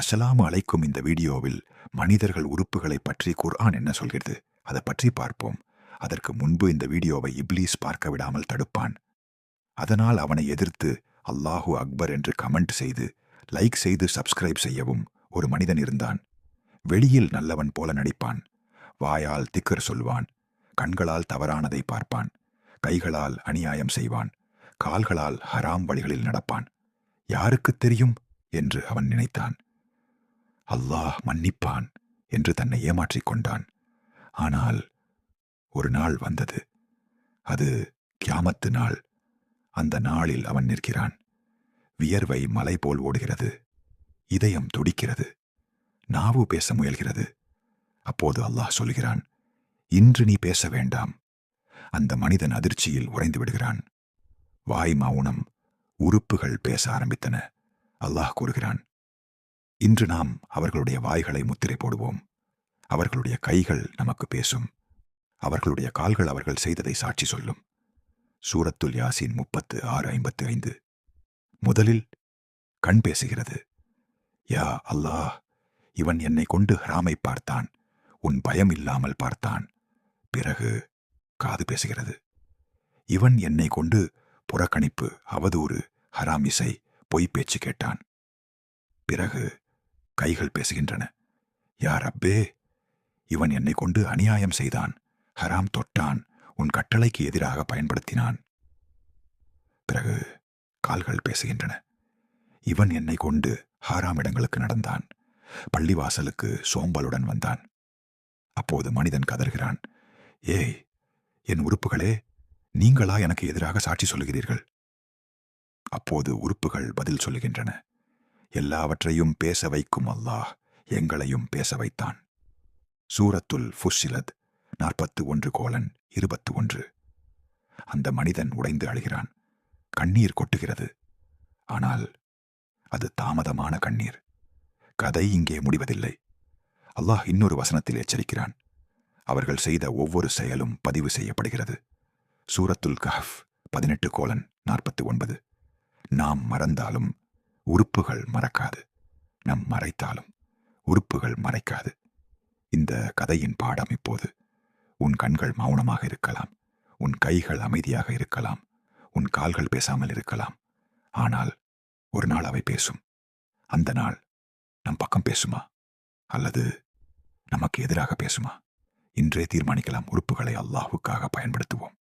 அஸ்ஸலாமு அழைக்கும் இந்த வீடியோவில் மனிதர்கள் உறுப்புகளை பற்றி குர்ஆன் என்ன சொல்கிறது? அதை பற்றி பார்ப்போம். அதற்கு முன்பு இந்த வீடியோவை இப்லீஸ் பார்க்க விடாமல் தடுப்பான். அதனால் அவனை எதிர்த்து அல்லாஹு அக்பர் என்று கமெண்ட் செய்து லைக் செய்து சப்ஸ்கிரைப் செய்யவும் ஒரு மனிதன் இருந்தான். வெளியில் நல்லவன் போல நடிப்பான். வாயால் திக்கர் சொல்வான். கண்களால் தவறானதை பார்ப்பான். கைகளால் அநியாயம் செய்வான். கால்களால் ஹராம் வழிகளில் நடப்பான். யாருக்குத் தெரியும்? என்று அவன் நினைத்தான். அல்லாஹ் மன்னிப்பான் என்று தன்னை ஏமாற்றிக் கொண்டான். ஆனால் ஒரு நாள் வந்தது. அது கியாமத்து நாள். அந்த நாளில் அவன் நிற்கிறான். வியர்வை மலை போல் ஓடுகிறது. இதயம் துடிக்கிறது. நாவு பேச முயல்கிறது. அப்போது அல்லாஹ் சொல்கிறான் இன்று நீ பேச வேண்டாம். அந்த மனிதன் அதிர்ச்சியில் உறைந்து விடுகிறான். வாய் மௌனம் உறுப்புகள் பேச ஆரம்பித்தன. அல்லாஹ் கூறுகிறான் இன்று நாம் அவர்களுடைய வாய்களை முத்திரை போடுவோம். அவர்களுடைய கைகள் நமக்கு பேசும். அவர்களுடைய கால்கள் அவர்கள் செய்ததை சாட்சி சொல்லும். சூரத்துல் யாசின் முப்பத்து ஆறு ஐம்பத்து ஐந்து முதலில் கண் பேசுகிறது. யா அல்லாஹ் இவன் என்னை கொண்டு ஹராமை பார்த்தான். உன் பயம் இல்லாமல் பார்த்தான். பிறகு காது பேசுகிறது. இவன் என்னை கொண்டு புறக்கணிப்பு அவதூறு ஹராம் இசை பொய் பேச்சு கேட்டான். பிறகு கைகள் பேசுகின்றன. யார் அப்பே? இவன் என்னை கொண்டு அநியாயம் செய்தான். ஹராம் தொட்டான். உன் கட்டளைக்கு எதிராக பயன்படுத்தினான். பிறகு கால்கள் பேசுகின்றன. இவன் என்னை கொண்டு ஹாராம் இடங்களுக்கு நடந்தான். பள்ளிவாசலுக்கு சோம்பலுடன் வந்தான். அப்போது மனிதன் கதறுகிறான். ஏய் என் உறுப்புகளே நீங்களா எனக்கு எதிராக சாட்சி சொல்கிறீர்கள் அப்போது உறுப்புகள் பதில் சொல்லுகின்றன. எல்லாவற்றையும் பேச வைக்கும் அல்லாஹ் எங்களையும் பேச வைத்தான். சூரத்துல் ஃபுஸ்ஸிலத் நாற்பத்து ஒன்று கோலன் இருபத்து ஒன்று. அந்த மனிதன் உடைந்து அழுகிறான். கண்ணீர் கொட்டுகிறது. ஆனால் அது தாமதமான கண்ணீர். கதை இங்கே முடிவதில்லை. அல்லாஹ் இன்னொரு வசனத்தில் எச்சரிக்கிறான். அவர்கள் செய்த ஒவ்வொரு செயலும் பதிவு செய்யப்படுகிறது. சூரத்துல் கஹஃப் பதினெட்டு கோலன் நாற்பத்தி ஒன்பது. நாம் மறந்தாலும் உறுப்புகள் மறக்காது. நம் மறைத்தாலும் உறுப்புகள் மறைக்காது. இந்த கதையின் பாடம் இப்போது. உன் கண்கள் மௌனமாக இருக்கலாம். உன் கைகள் அமைதியாக இருக்கலாம். உன் கால்கள் பேசாமல் இருக்கலாம். ஆனால் ஒரு நாள் அவை பேசும். அந்த நாள் நம் பக்கம் பேசுமா? அல்லது நமக்கு எதிராக பேசுமா? இன்றே தீர்மானிக்கலாம் உறுப்புகளை அல்லாஹுக்காக பயன்படுத்துவோம்.